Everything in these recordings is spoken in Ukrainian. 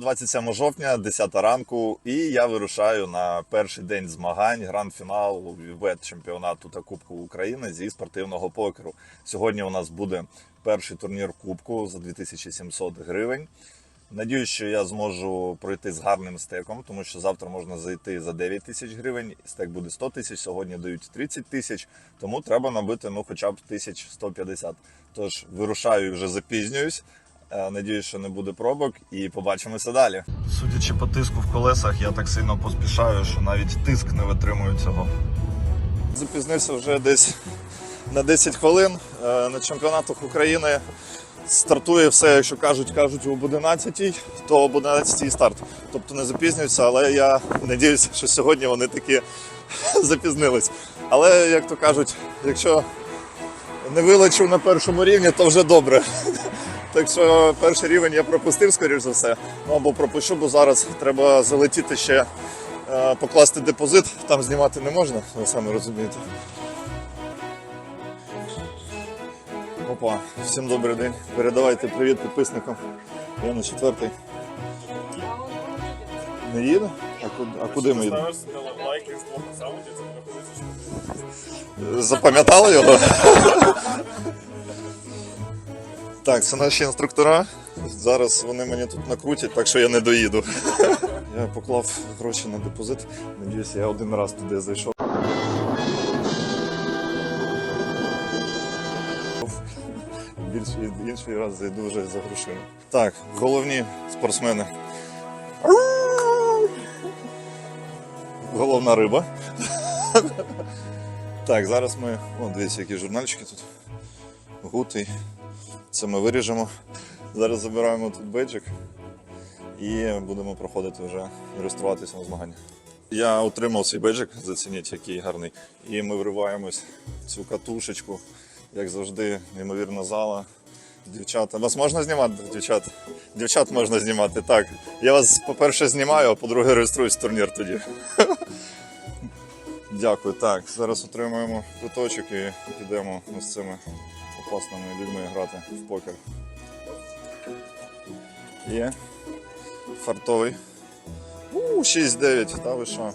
27 жовтня, 10 ранку, і я вирушаю на перший день змагань, гранд-фінал веб чемпіонату та Кубку України зі спортивного покеру. Сьогодні у нас буде перший турнір Кубку за 2700 гривень. Надіюсь, що я зможу пройти з гарним стеком, тому що завтра можна зайти за 9 тисяч гривень. Стек буде 100 тисяч, сьогодні дають 30 тисяч, тому треба набити ну хоча б 1150. Тож вирушаю і вже запізнююсь. Е, Надіюсь, що не буде пробок, і побачимося далі. Судячи по тиску в колесах, я так сильно поспішаю, що навіть тиск не витримує цього. Запізнився вже десь на 10 хвилин Е, на чемпіонатах України. Стартує все, якщо кажуть, кажуть об 11, то об 11 старт. Тобто не запізнюються, але я надіюся, що сьогодні вони таки запізнились. Але, як то кажуть, якщо не вилечу на першому рівні, то вже добре. Так що перший рівень я пропустив, скоріш за все. Ну або пропущу, бо зараз треба залетіти ще, е, покласти депозит, там знімати не можна, ви самі розумієте. Опа, всім добрий день. Передавайте привіт підписникам. Я на четвертий. Не їду? А куди, а куди ми їдемо? Запам'ятали його? Так, це наші інструктора. Зараз вони мені тут накрутять, так що я не доїду. Я поклав гроші на депозит. Надіюсь, я один раз туди зайшов. Більший, інший раз зайду вже за грошима. Так, головні спортсмени. Головна риба. Так, зараз ми. О, дивіться, які журнальчики тут. Гутий. Це ми виріжемо. Зараз забираємо тут бейджик і будемо проходити вже реєструватися на змагання. Я отримав свій бейджик, зацініть, який гарний. І ми вриваємось в цю катушечку. Як завжди, неймовірна зала. Дівчата. Вас можна знімати, дівчат? Дівчат можна знімати. Так. Я вас, по-перше, знімаю, а по-друге, реєструюсь в турнір тоді. Дякую. Так, зараз отримуємо квиточок і підемо з цими опасними людьми грати в покер. Є. Фартовий. У, 6-9, та ви що?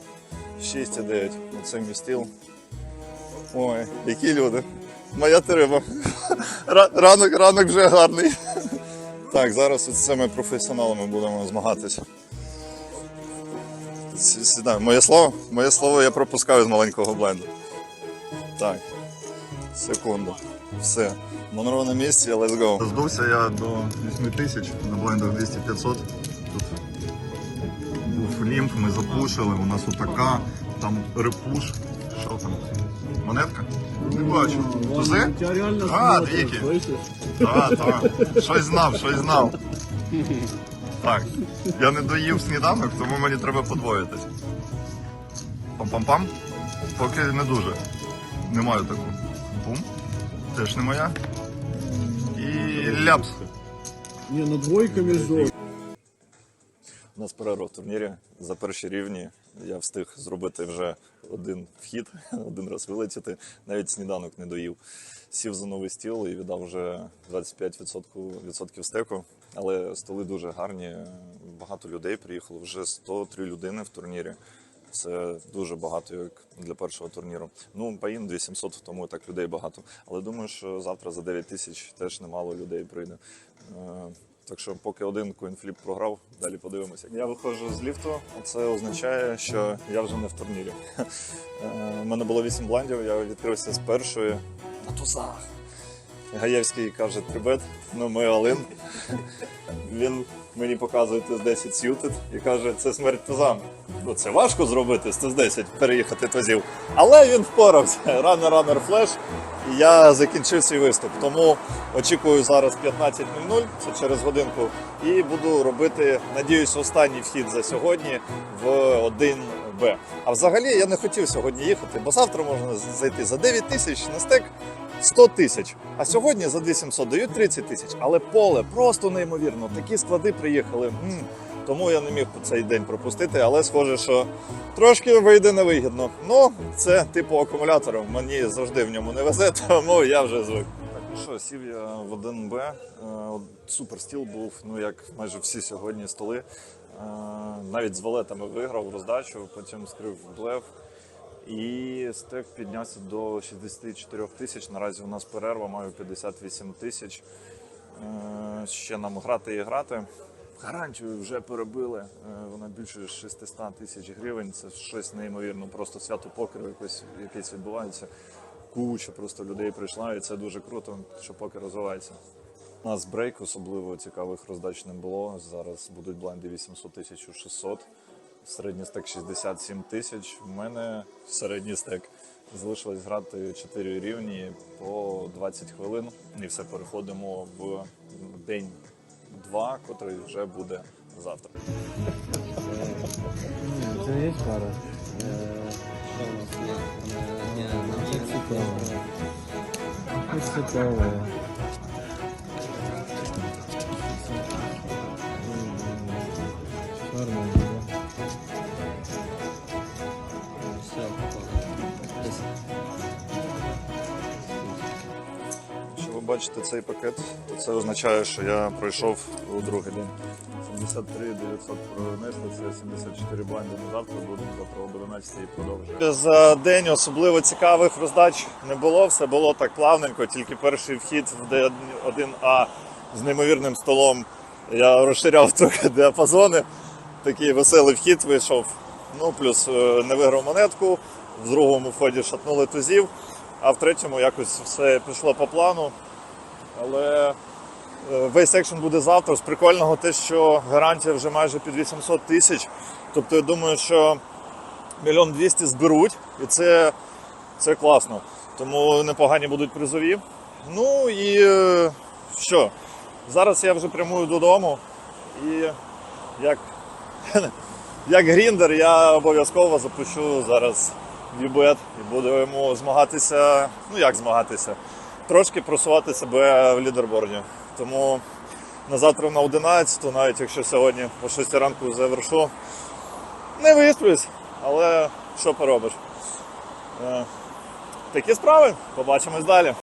6,9. Оце мій стіл. Ой, які люди. Моя териба. Ра- Ранок, ранок вже гарний. Так, зараз з цими професіоналами будемо змагатися. Моє слово? Моє слово я пропускаю з маленького бленду. Так. Секунду. Все. Монро на місці, let's go. Здувся я до 8 тисяч на блендах 200-500. Тут був лімф, ми запушили, у нас отака, там репуш. Що там? Монетка? Не бачу. Тузи? А, двійки. Так, так. Щось знав, щось знав. Так, я не доїв сніданок, тому мені треба подвоїтись. Пам-пам-пам. Поки не дуже. Не маю таку. Бум. Теж не моя. І ляпс. Не, ну двойка между. У нас перерва в турнірі за перші рівні. Я встиг зробити вже один вхід, один раз вилетіти. Навіть сніданок не доїв. Сів за новий стіл і віддав вже 25% відсотків стеку. Але столи дуже гарні. Багато людей приїхало. Вже 103 людини в турнірі. Це дуже багато як для першого турніру. Ну, Паїн 2700, тому так людей багато. Але думаю, що завтра за 9 тисяч теж немало людей прийде. Е, Так що, поки один коінфліп програв, далі подивимося. Я виходжу з ліфту, це означає, що я вже не в турнірі. Е, У мене було 8 бландів, я відкрився з першої на тузах. Гаєвський каже трибет, ну ми Алин. Він мені показує ТС-10 сьютед і каже, це смерть тузам. Ну це важко зробити з ТС-10, переїхати тузів. Але він впорався. Ранер, ранер, флеш. І я закінчив свій виступ. Тому очікую зараз 15.00, це через годинку, і буду робити, надіюсь, останній вхід за сьогодні в 1Б. А взагалі я не хотів сьогодні їхати, бо завтра можна зайти за 9 тисяч на стек 100 тисяч. А сьогодні за 2700 дають 30 тисяч. Але поле просто неймовірно. Такі склади приїхали. М. Тому я не міг цей день пропустити, але схоже, що трошки вийде невигідно. Ну, це типу акумулятора. Мені завжди в ньому не везе, тому я вже звик. Так, ну Що, сів я в 1Б, е, супер стіл був, ну як майже всі сьогодні столи. Е, Навіть з валетами виграв роздачу, потім скрив блеф. І стек піднявся до 64 тисяч. Наразі у нас перерва, маю 58 тисяч. Е, Ще нам грати і грати. Гарантію вже перебили. Е, Вона більше 600 тисяч гривень. Це щось неймовірно. Просто свято покеру якось, якесь відбувається. Куча просто людей прийшла, і це дуже круто, що покер розвивається. У нас брейк особливо цікавих роздач не було. Зараз будуть блайнди 800 тисяч 600. Середній стек 67 тисяч. У мене середній стек залишилось грати 4 рівні по 20 хвилин. І все переходимо в день 2, котрий вже буде завтра. Це є пара? Що у нас є? Е, є цікаво. Ось цікаво. Бачите цей пакет, то це означає, що я пройшов у другий день. 73 900 пронесли, це 74 блайнди на завтра, будемо завтра об 11 і продовжуємо. За день особливо цікавих роздач не було, все було так плавненько, тільки перший вхід в D1A з неймовірним столом. Я розширяв трохи діапазони. Такий веселий вхід вийшов. Ну, плюс е, не виграв монетку, в другому вході шатнули тузів, а в третьому якось все пішло по плану. Але е, весь екшен буде завтра. З прикольного те, що гарантія вже майже під 800 тисяч. Тобто я думаю, що мільйон двісті зберуть, і це, це класно. Тому непогані будуть призові. Ну і е, що? Зараз я вже прямую додому. І як, як гріндер я обов'язково запущу зараз Вібет і будемо змагатися. Ну як змагатися? Трошки просувати себе в лідерборді. Тому на завтра на 11, навіть якщо сьогодні о 6 ранку завершу, не висплюсь, але що поробиш? Е, Такі справи. Побачимось далі.